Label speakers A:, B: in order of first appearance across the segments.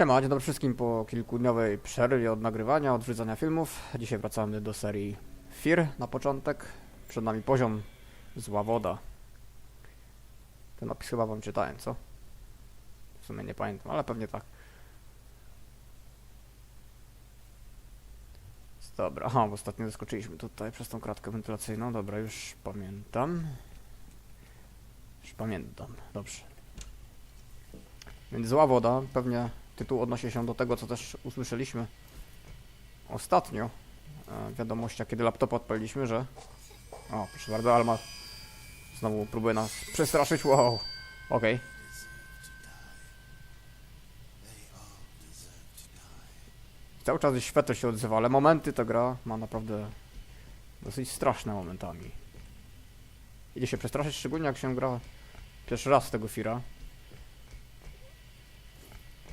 A: Siema, dzień dobry wszystkim po kilkudniowej przerwie od nagrywania, od wrzucania filmów. Dzisiaj wracamy do serii Fir na początek. Przed nami poziom Zła Woda. Ten opis chyba wam czytałem, co? W sumie nie pamiętam, ale pewnie tak. Dobra, aha, bo ostatnio zaskoczyliśmy tutaj przez tą kratkę wentylacyjną. Dobra, już pamiętam. Już pamiętam, dobrze. Więc zła woda, pewnie tytuł odnosi się do tego, co też usłyszeliśmy ostatnio e, w wiadomościach, kiedy laptopa odpaliliśmy, że... O, proszę bardzo, Alma znowu próbuje nas przestraszyć, wow, okej. Cały czas światło się odzywa, ale momenty ta gra ma naprawdę dosyć straszne momentami. Idzie się przestraszyć, szczególnie jak się gra pierwszy raz tego Fira.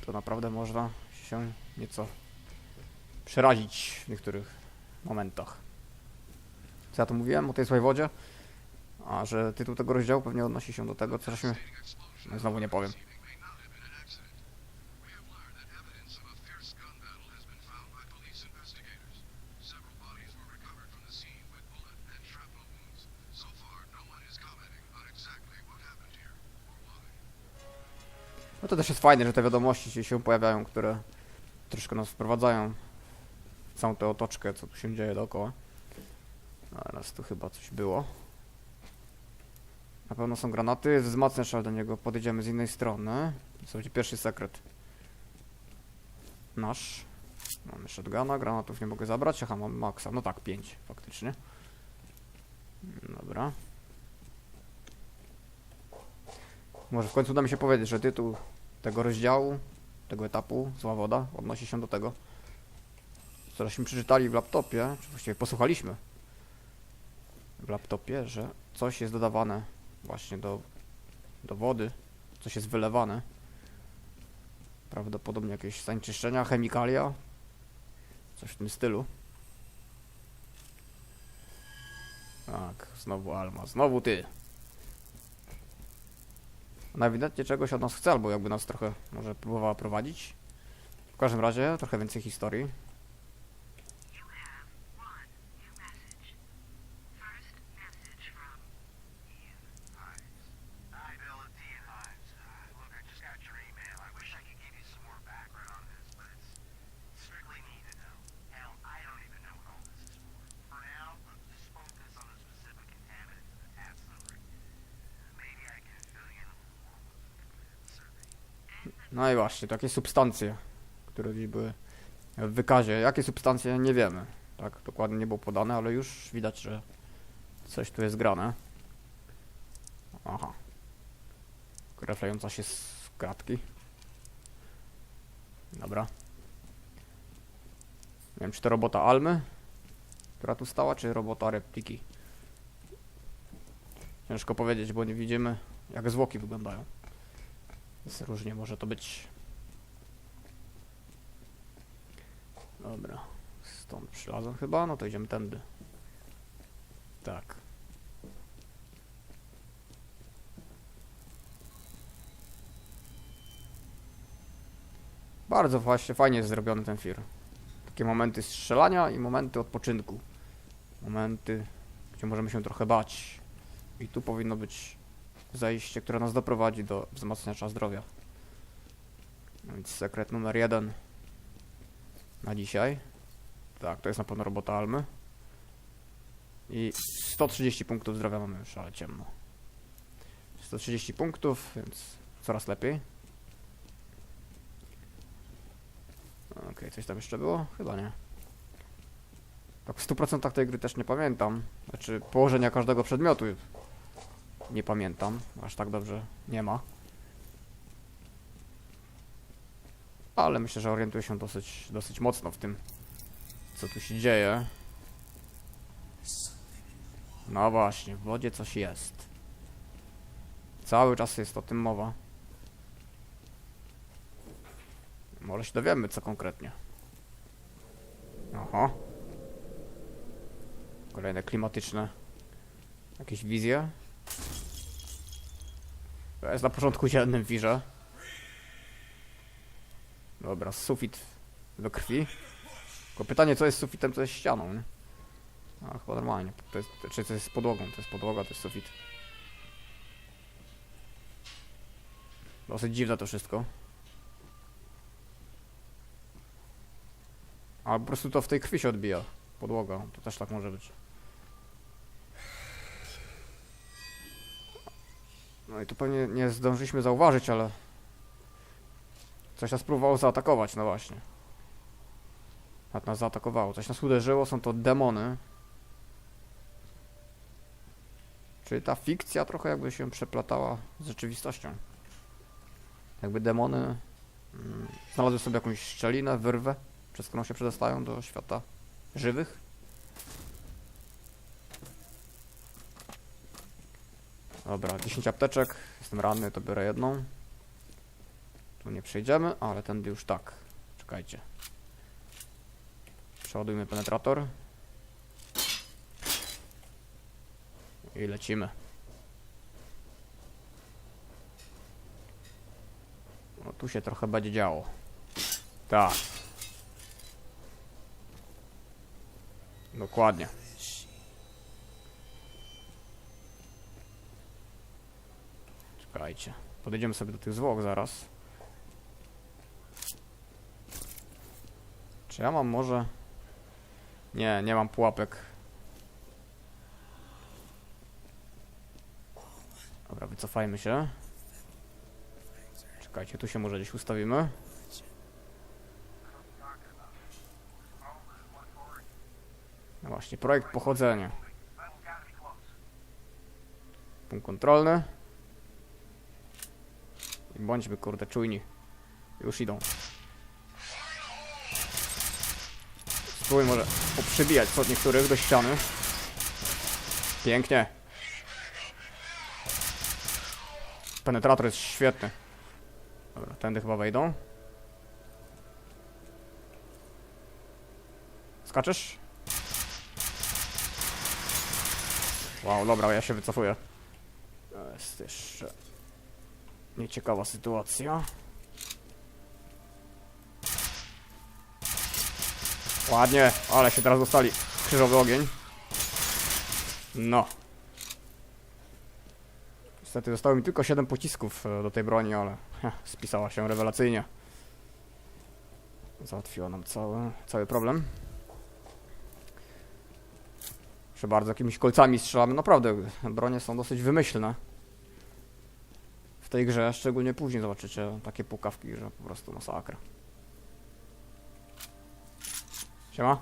A: To naprawdę można się nieco przerazić w niektórych momentach. Co ja tu mówiłem o tej złej wodzie? A że tytuł tego rozdziału pewnie odnosi się do tego, co żeśmy... No, znowu nie powiem. No to też jest fajne, że te wiadomości się- pojawiają, które troszkę nas wprowadzają w całą tę otoczkę, co tu się dzieje dookoła. A raz tu chyba coś było. Na pewno są granaty, jest wzmacniacz, ale do niego podejdziemy z innej strony. To będzie pierwszy sekret. Nasz. Mamy shotguna, granatów nie mogę zabrać, aha, mam maksa. No tak, 5 faktycznie. Dobra. Może w końcu uda mi się powiedzieć, że tytuł tego rozdziału, tego etapu, Zła Woda, odnosi się do tego, co żeśmy przeczytali w laptopie, czy właściwie posłuchaliśmy w laptopie, że coś jest dodawane właśnie do, do wody, coś jest wylewane. Prawdopodobnie jakieś zanieczyszczenia, chemikalia, coś w tym stylu. Tak, znowu Alma, znowu ty. Ona ewidentnie czegoś od nas chce, albo jakby nas trochę może próbowała prowadzić. W każdym razie trochę więcej historii. No i właśnie, to jakieś substancje, które gdzieś były w wykazie. Jakie substancje, nie wiemy. Tak, dokładnie nie było podane, ale już widać, że coś tu jest grane. Aha. Reflejąca się z kratki. Dobra. Nie wiem, czy to robota Almy, która tu stała, czy robota repliki. Ciężko powiedzieć, bo nie widzimy, jak zwłoki wyglądają. Więc różnie może to być. Dobra. Stąd przylazłem chyba, no to idziemy tędy. Tak. Bardzo właśnie fajnie jest zrobiony ten fir. Takie momenty strzelania i momenty odpoczynku. Momenty, gdzie możemy się trochę bać. I tu powinno być zajście, które nas doprowadzi do wzmacniacza zdrowia. No więc sekret numer jeden na dzisiaj. Tak, to jest na pewno robota Almy. I 130 punktów zdrowia mamy już, ale ciemno. 130 punktów, więc coraz lepiej. Okej, coś tam jeszcze było? Chyba nie. Tak w 100% tej gry też nie pamiętam. Znaczy położenia każdego przedmiotu nie pamiętam. Aż tak dobrze nie ma. Ale myślę, że orientuję się dosyć, dosyć mocno w tym, co tu się dzieje. No właśnie, w wodzie coś jest. Cały czas jest o tym mowa. Może się dowiemy, co konkretnie. Oho. Kolejne klimatyczne jakieś wizje. Jest na początku zielnym wirze. Dobra, sufit do krwi. Tylko pytanie, co jest sufitem, co jest ścianą, nie? A chyba normalnie. To jest, czy to jest podłogą? To jest podłoga, to jest sufit. Dosyć dziwne to wszystko. A po prostu to w tej krwi się odbija. Podłoga, to też tak może być. No i tu pewnie nie zdążyliśmy zauważyć, ale... Coś nas próbowało zaatakować, no właśnie. Tak nas zaatakowało. Coś nas uderzyło, są to demony. Czyli ta fikcja trochę jakby się przeplatała z rzeczywistością. Jakby demony mm, znalazły sobie jakąś szczelinę, wyrwę, przez którą się przedostają do świata żywych. Dobra, 10 apteczek. Jestem ranny, to biorę jedną. Tu nie przejdziemy, ale tędy już tak. Czekajcie. Przeładujmy penetrator. I lecimy. No tu się trochę będzie działo. Tak. Dokładnie. Czekajcie. Podejdziemy sobie do tych zwłok zaraz. Czy ja mam może... Nie, nie mam pułapek. Dobra, wycofajmy się. Czekajcie, tu się może gdzieś ustawimy. No właśnie, projekt pochodzenia. Punkt kontrolny. I bądźmy kurde czujni. Już idą. Spróbuj może poprzybijać co od niektórych do ściany. Pięknie. Penetrator jest świetny. Dobra, tędy chyba wejdą. Skaczesz? Wow, dobra, ja się wycofuję. Jest jeszcze nieciekawa sytuacja. Ładnie, ale się teraz dostali krzyżowy ogień. No. Niestety zostało mi tylko 7 pocisków e, do tej broni, ale heh, spisała się rewelacyjnie. Załatwiła nam cały, cały problem. Proszę bardzo, jakimiś kolcami strzelamy. Naprawdę, bronie są dosyć wymyślne. W tej grze, szczególnie później zobaczycie takie pukawki, że po prostu masakra. Siema.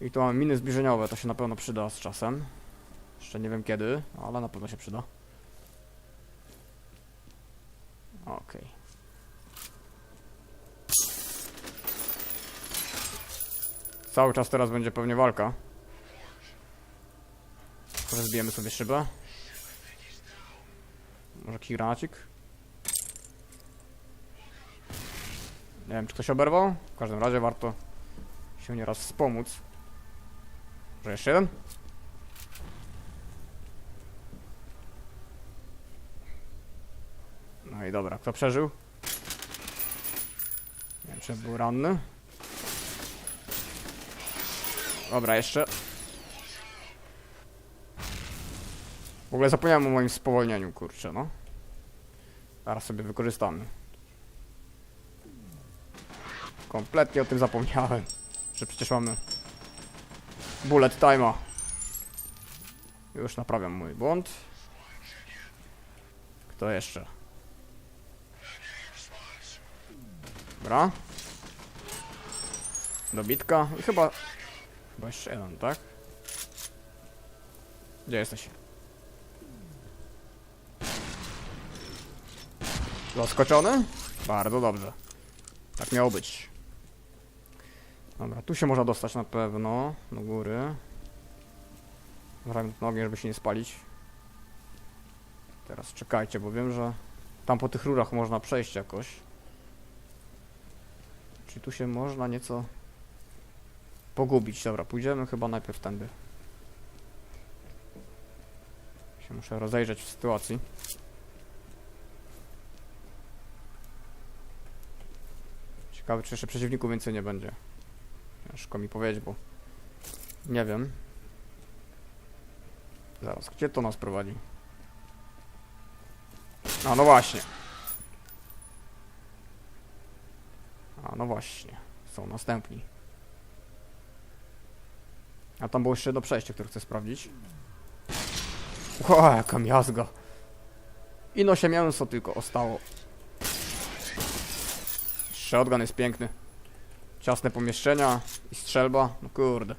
A: I tu mamy miny zbliżeniowe, to się na pewno przyda z czasem. Jeszcze nie wiem kiedy, ale na pewno się przyda. Okej. Cały czas teraz będzie pewnie walka. Tylko zbijemy sobie szybę. Może jakiś granacik? Nie wiem, czy ktoś oberwał? W każdym razie warto się nieraz wspomóc. Może jeszcze jeden? No i dobra, kto przeżył? Nie wiem, czy był ranny. Dobra, jeszcze. W ogóle zapomniałem o moim spowolnieniu, kurczę, no. Zaraz sobie wykorzystamy. Kompletnie o tym zapomniałem. Że przecież mamy bullet time'a. Już naprawiam mój błąd. Kto jeszcze? Dobra. Dobitka. I chyba... Chyba jeszcze jeden, tak? Gdzie jesteś? Zaskoczony? Bardzo dobrze. Tak miało być. Dobra, tu się można dostać na pewno. Do góry. Uważajmy na ogień, żeby się nie spalić. Teraz czekajcie, bo wiem, że tam po tych rurach można przejść jakoś. Czyli tu się można nieco pogubić. Dobra, pójdziemy chyba najpierw tędy. Się muszę rozejrzeć w sytuacji. Ciekawe, czy jeszcze przeciwników więcej nie będzie. Ciężko mi powiedzieć, bo nie wiem. Zaraz, gdzie to nas prowadzi? A no właśnie. A no właśnie. Są następni. A tam było jeszcze jedno przejście, które chcę sprawdzić. Ła, jaka miazga. Ino się mięso tylko ostało. Shotgun jest piękny. Ciasne pomieszczenia i strzelba. No kurde.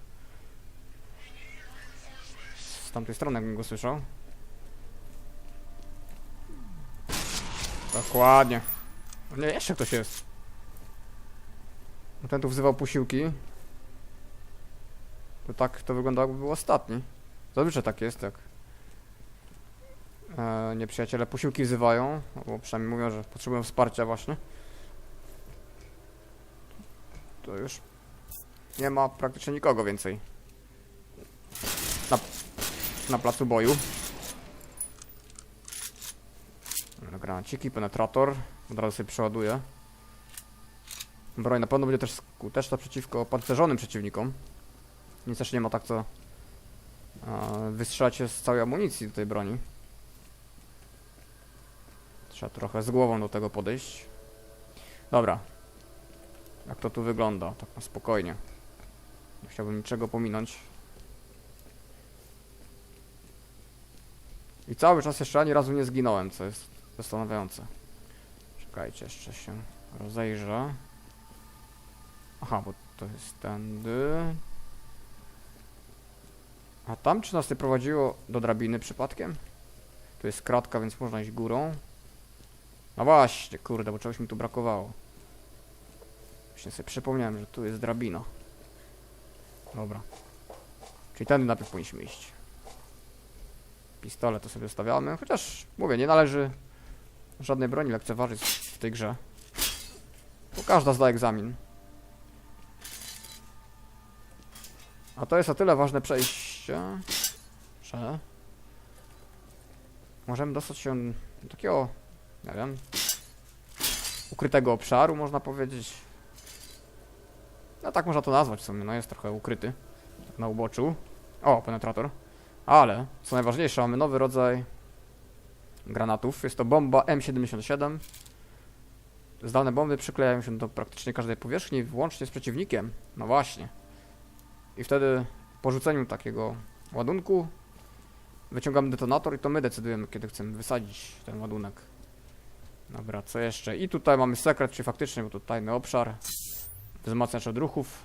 A: Z tamtej strony jakbym go słyszał. Dokładnie. O nie, jeszcze ktoś jest. No Ten tu wzywał posiłki. To tak to wygląda jakby był ostatni. Zazwyczaj tak jest, jak e, nieprzyjaciele posiłki wzywają, albo przynajmniej mówią, że potrzebują wsparcia właśnie. To już nie ma praktycznie nikogo więcej. Na, na placu boju. Granaciki, penetrator. Od razu sobie przeładuję. Broń na pewno będzie też skuteczna przeciwko pancerzonym przeciwnikom. Nic też nie ma tak co wystrzelać się z całej amunicji do tej broni. Trzeba trochę z głową do tego podejść. Dobra. Jak to tu wygląda? Tak na spokojnie. Nie chciałbym niczego pominąć. I cały czas jeszcze ani razu nie zginąłem, co jest zastanawiające. Czekajcie, jeszcze się rozejrzę. Aha, bo to jest tędy. A tam czy nas nie prowadziło do drabiny przypadkiem? Tu jest kratka, więc można iść górą. No właśnie, kurde, bo czegoś mi tu brakowało. Właśnie sobie przypomniałem, że tu jest drabina. Dobra. Czyli tędy najpierw powinniśmy iść. Pistolet to sobie stawiamy, chociaż mówię, nie należy żadnej broni lekceważyć w tej grze. Bo każda zda egzamin. A to jest o tyle ważne przejście, że możemy dostać się do takiego, nie wiem, ukrytego obszaru, można powiedzieć. No tak można to nazwać w sumie, no jest trochę ukryty na uboczu. O, penetrator. Ale, co najważniejsze, mamy nowy rodzaj granatów. Jest to bomba M77. Zdalne bomby przyklejają się do praktycznie każdej powierzchni, włącznie z przeciwnikiem. No właśnie. I wtedy po rzuceniu takiego ładunku wyciągamy detonator i to my decydujemy, kiedy chcemy wysadzić ten ładunek. Dobra, co jeszcze? I tutaj mamy sekret, czy faktycznie, bo to tajny obszar. Wzmacniacz odruchów.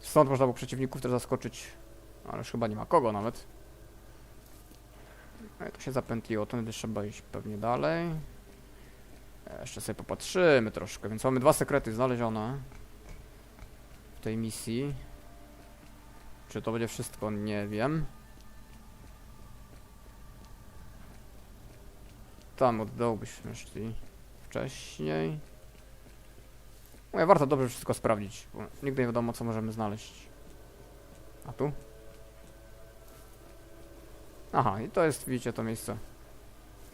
A: Stąd można było przeciwników też zaskoczyć, ale już chyba nie ma kogo nawet. No i to się zapętliło, tędy trzeba iść pewnie dalej. Jeszcze sobie popatrzymy troszkę, więc mamy dwa sekrety znalezione w tej misji. Czy to będzie wszystko? Nie wiem. Tam od dołu byśmy szli wcześniej. Mówię, warto dobrze wszystko sprawdzić, bo nigdy nie wiadomo co możemy znaleźć. A tu? Aha, i to jest, widzicie, to miejsce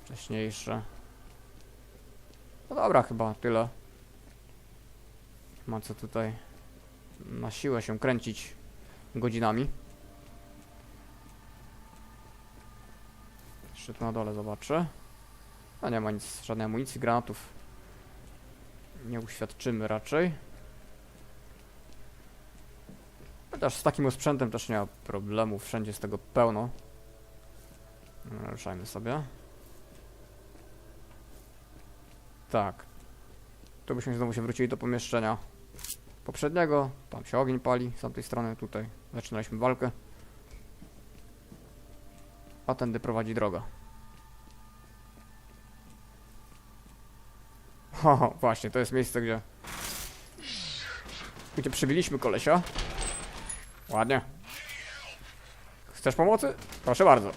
A: wcześniejsze. No dobra, chyba tyle. Ma co tutaj na siłę się kręcić godzinami. Jeszcze tu na dole zobaczę. A nie ma nic, żadnej amunicji, granatów. Nie uświadczymy raczej. Chociaż z takim sprzętem też nie ma problemu, wszędzie z tego pełno. No, Ruszajmy sobie. Tak. Tu byśmy znowu się wrócili do pomieszczenia poprzedniego. Tam się ogień pali, z tamtej strony tutaj zaczynaliśmy walkę. A tędy prowadzi droga. Ho, właśnie, to jest miejsce, gdzie... Gdzie przybiliśmy kolesia. Ładnie. Chcesz pomocy? Proszę bardzo.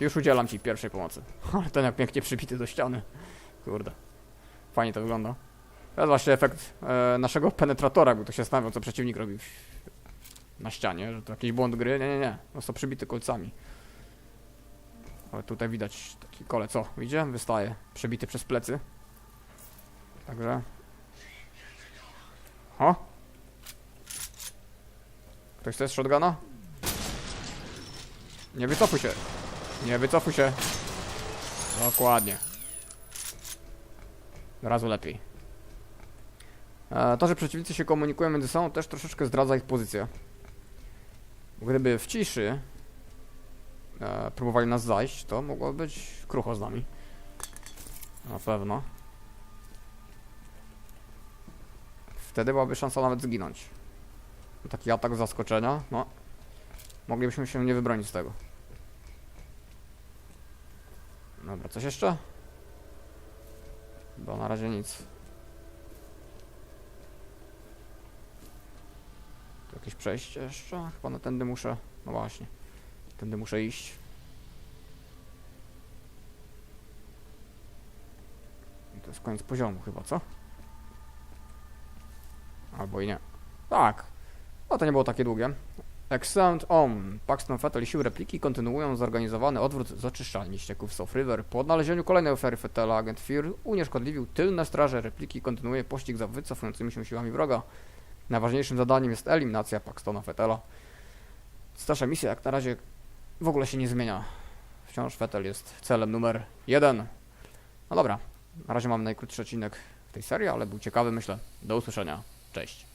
A: Już udzielam ci pierwszej pomocy. Ale ten jak pięknie przybity do ściany. Kurde. Fajnie to wygląda. To jest właśnie efekt e, naszego penetratora, bo to się zastanawiał, co przeciwnik robi na ścianie, że to jakiś błąd gry. Nie, nie, nie. Został przybity kolcami. Ale tutaj widać taki kole, co? Widzicie? Wystaje. Przebity przez plecy. Także... O! Ktoś chce z shotguna? Nie wycofuj się! Nie wycofuj się! Dokładnie. Razu lepiej. E, to, że przeciwnicy się komunikują między sobą też troszeczkę zdradza ich pozycję. Gdyby w ciszy e, próbowali nas zajść, to mogło być krucho z nami. Na pewno. Wtedy byłaby szansa nawet zginąć. Taki atak zaskoczenia, no. Moglibyśmy się nie wybronić z tego. Dobra, coś jeszcze? Bo na razie nic. Tu jakieś przejście jeszcze? Chyba na tędy muszę. No właśnie. Tędy muszę iść. I to jest koniec poziomu chyba, co? Albo i nie. Tak. No to nie było takie długie. Exeunt OM. Paxton Fettel i siły repliki kontynuują zorganizowany odwrót z oczyszczalni ścieków South River. Po odnalezieniu kolejnej ofiary Fettela agent FIR unieszkodliwił tylne straże repliki kontynuuje pościg za wycofującymi się siłami wroga. Najważniejszym zadaniem jest eliminacja Paxtona Fettela. Starsza misja jak na razie w ogóle się nie zmienia. Wciąż Fettel jest celem numer jeden. No dobra, na razie mamy najkrótszy odcinek w tej serii, ale był ciekawy myślę. Do usłyszenia. Cześć.